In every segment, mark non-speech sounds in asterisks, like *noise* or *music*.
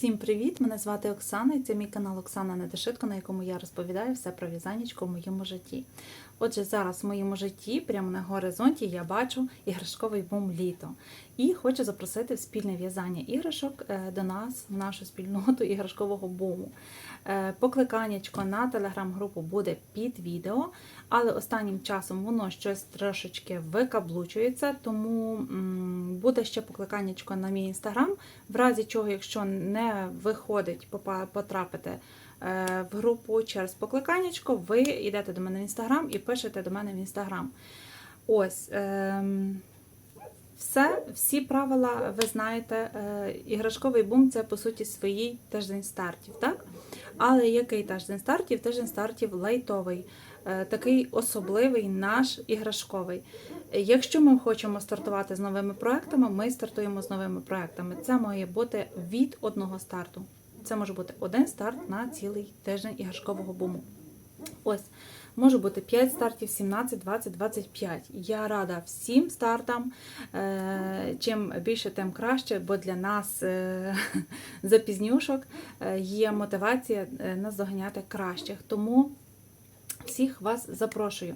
Всім привіт! Мене звати Оксана і це мій канал Оксана Недешитко, на якому я розповідаю все про в'язанечко в моєму житті. Отже, зараз в моєму житті, прямо на горизонті, я бачу іграшковий бум літо. І хочу запросити в спільне в'язання іграшок е, до нас, в нашу спільноту іграшкового буму. Е, Покликаннячко на телеграм-групу буде під відео, але останнім часом воно щось трошечки викаблучується, тому буде ще покликаннячко на мій інстаграм. В разі чого, якщо не виходить потрапити е, в групу через покликаннячко, ви йдете до мене в інстаграм і пишете до мене в інстаграм. Ось. ем, все, всі правила, ви знаєте, е, іграшковий бум це по суті свій тиждень стартів, так? Але який тиждень стартів? Тиждень стартів лайтовий, е, такий особливий наш іграшковий. Якщо ми хочемо стартувати з новими проектами, ми стартуємо з новими проектами. Це має бути від одного старту. Це може бути один старт на цілий тиждень іграшкового буму. Ось. Може бути 5 стартів, 17, 20, 25. Я рада всім стартам. Е, Чим більше, тим краще, бо для нас е, *laughs* запізнюшок е, є мотивація наздоганяти кращих. Тому всіх вас запрошую.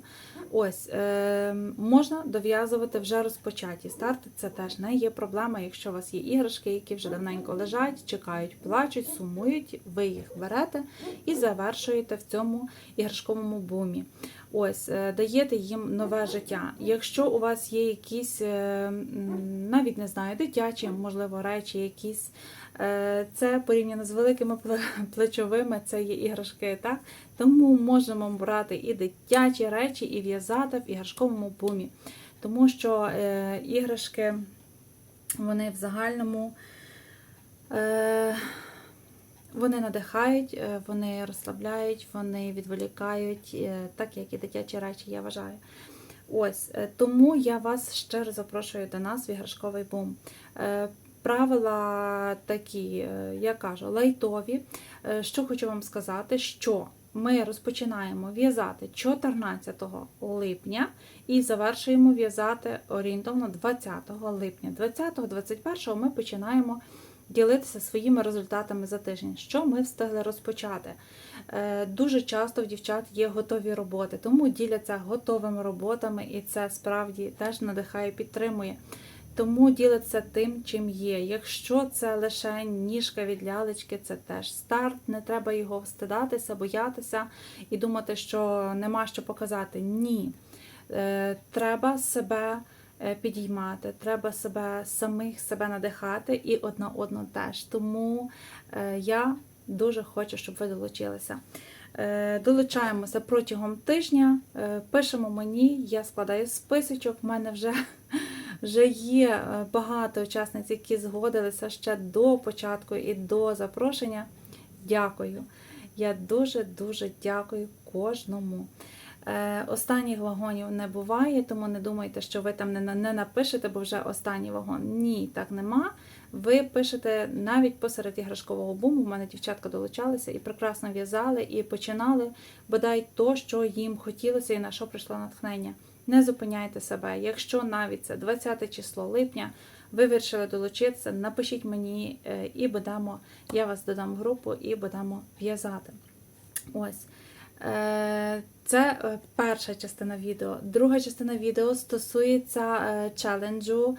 Ось е, можна дов'язувати вже розпочаті старти. Це теж не є проблема. Якщо у вас є іграшки, які вже давненько лежать, чекають, плачуть, сумують, ви їх берете і завершуєте в цьому іграшковому бумі. Ось, е, даєте їм нове життя. Якщо у вас є якісь, е, навіть не знаю, дитячі, можливо, речі, якісь. е, Це порівняно з великими плечовими, це є іграшки, так? Тому можемо брати і дитячі речі, і в'язати в іграшковому бумі. Тому що іграшки, вони в загальному. Вони надихають, е, вони розслабляють, вони відволікають, е, так як і дитячі речі, я вважаю. Ось е, тому я вас щиро запрошую до нас в іграшковий бум. Правила такі, я кажу, лайтові. Що хочу вам сказати, що ми розпочинаємо в'язати 14 липня і завершуємо в'язати орієнтовно 20 липня. 20-21 ми починаємо ділитися своїми результатами за тиждень, що ми встигли розпочати. Е, Дуже часто в дівчат є готові роботи, тому діляться готовими роботами, і це справді теж надихає, підтримує. Тому ділиться тим, чим є. Якщо це лише ніжка від лялечки, це теж старт. Не треба його встидатися, боятися і думати, що нема що показати. Ні. Е, Треба себе підіймати, треба себе самих себе надихати і одна одну теж. Тому е, я дуже хочу, щоб ви долучилися. Е, Долучаємося протягом тижня, е, пишемо мені, я складаю списочок. В мене вже, *laughs* вже є е, багато учасниць, які згодилися ще до початку і до запрошення. Дякую. Я дуже-дуже дякую кожному. Е, Останніх вагонів не буває, тому не думайте, що ви там не, напишете, бо вже останній вагон. Ні, так нема. Ви пишете навіть посеред іграшкового буму. У мене дівчатка долучалися і прекрасно в'язали, і починали бодай то, що їм хотілося і на що прийшло натхнення. Не зупиняйте себе. Якщо навіть це 20 число липня, ви вирішили долучитися, напишіть мені е, і будемо, я вас додам в групу і будемо в'язати. Ось. Е, Це е, перша частина відео. Друга частина відео стосується е, челенджу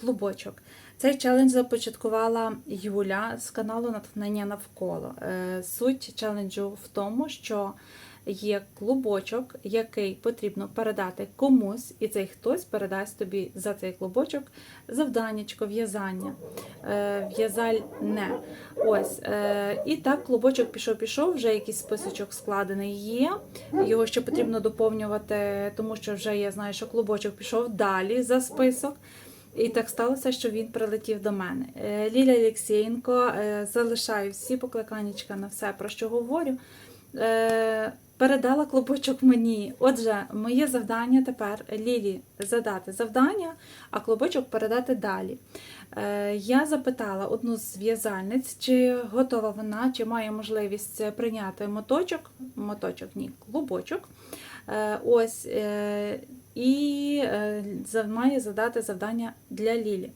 клубочок. Цей челендж започаткувала Юля з каналу Натхнення навколо. Суть челенджу в тому, що є клубочок, який потрібно передати комусь, і цей хтось передасть тобі за цей клубочок завданнячко, в'язання, е, в'язальне. Ось. е, І так клубочок пішов-пішов, вже якийсь списочок складений є. Його ще потрібно доповнювати, тому що вже я знаю, що клубочок пішов далі за список. І так сталося, що він прилетів до мене. Е, Ліля Олексєєнко, е, залишаю всі покликаннячка на все, про що говорю. Е, Передала клубочок мені. Отже, моє завдання тепер Лілі задати завдання, а клубочок передати далі. Е, Я запитала одну з в'язальниць, чи готова вона, чи має можливість прийняти моточок, моточок, ні, клубочок. Е, Ось, і має задати завдання для Лілі.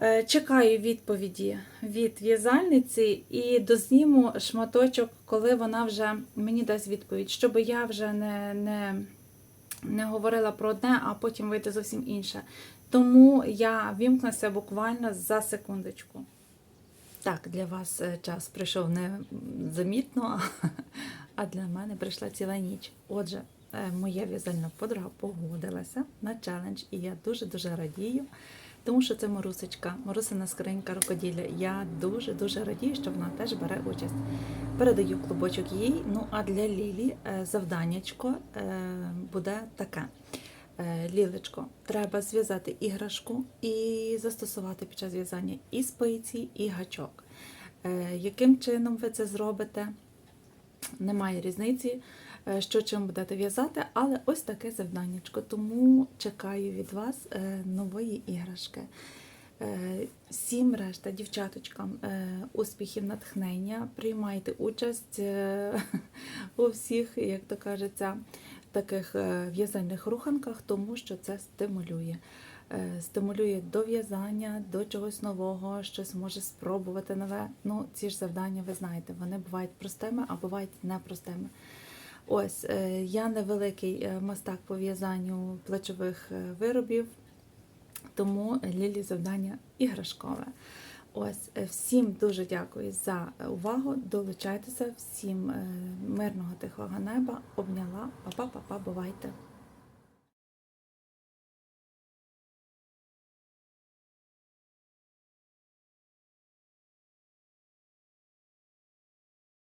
Е, Чекаю відповіді від в'язальниці і дозніму шматочок, коли вона вже мені дасть відповідь, щоб я вже не, не, не говорила про одне, а потім вийде зовсім інше. Тому я вімкнуся буквально за секундочку. Так, для вас е, час прийшов не замітно, *laughs* а для мене прийшла ціла ніч. Отже, е, моя в'язальна подруга погодилася на челендж, і я дуже-дуже радію, тому що це Марусечка, Марусина скринька рукоділля. Я дуже-дуже радію, що вона теж бере участь. Передаю клубочок їй. Ну а для Лілі е, завданнячко е, буде таке. Е, Лілечко, треба зв'язати іграшку і застосувати під час в'язання і спиці, і гачок. Яким чином ви це зробите? Немає різниці, що чим будете в'язати, але ось таке завданнячко. Тому чекаю від вас е, нової іграшки. Е, Всім решта, дівчаточкам, е, успіхів, натхнення. Приймайте участь е, *laughs* у всіх, як то кажеться, таких е, в'язальних руханках, тому що це стимулює. Е, Стимулює до в'язання, до чогось нового, щось може спробувати нове. Ну, ці ж завдання, ви знаєте, вони бувають простими, а бувають непростими. Ось, е, я невеликий е, мастак по в'язанню плечових е, виробів, тому Лілі завдання іграшкове. Ось, всім дуже дякую за увагу. Долучайтеся, всім мирного тихого неба. Обняла. Па-па-па-па, бувайте!